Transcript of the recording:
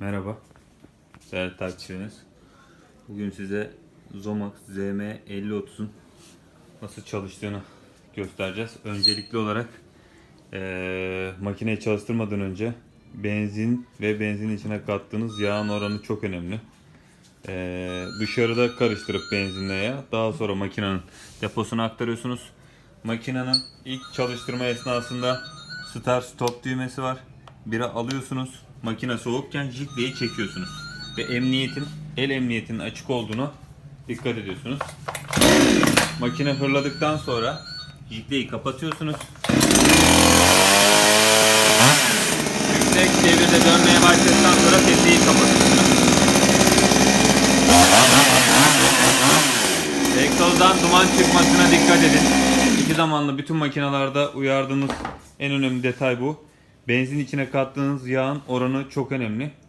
Merhaba değerli takipçileriniz. Bugün size Zomax ZM5030'un nasıl çalıştığını göstereceğiz. Öncelikli olarak eee makineyi çalıştırmadan önce benzin ve benzin içine kattığınız yağın oranı çok önemli. Eee, dışarıda karıştırıp benzinle yağı daha sonra makinenin deposuna aktarıyorsunuz. Makinenin ilk çalıştırma esnasında start stop düğmesi var. Biri alıyorsunuz. Makine soğukken jikleyi çekiyorsunuz. Ve emniyetin, el emniyetinin açık olduğunu dikkat ediyorsunuz. Makine hırladıktan sonra jikleyi kapatıyorsunuz. Yüksek devirde dönmeye başladıktan sonra tetiği kapatıyorsunuz. Egzozdan duman çıkmasına dikkat edin. İki zamanlı bütün makinalarda uyardığımız en önemli detay bu. Benzin içine kattığınız yağın oranı çok önemli.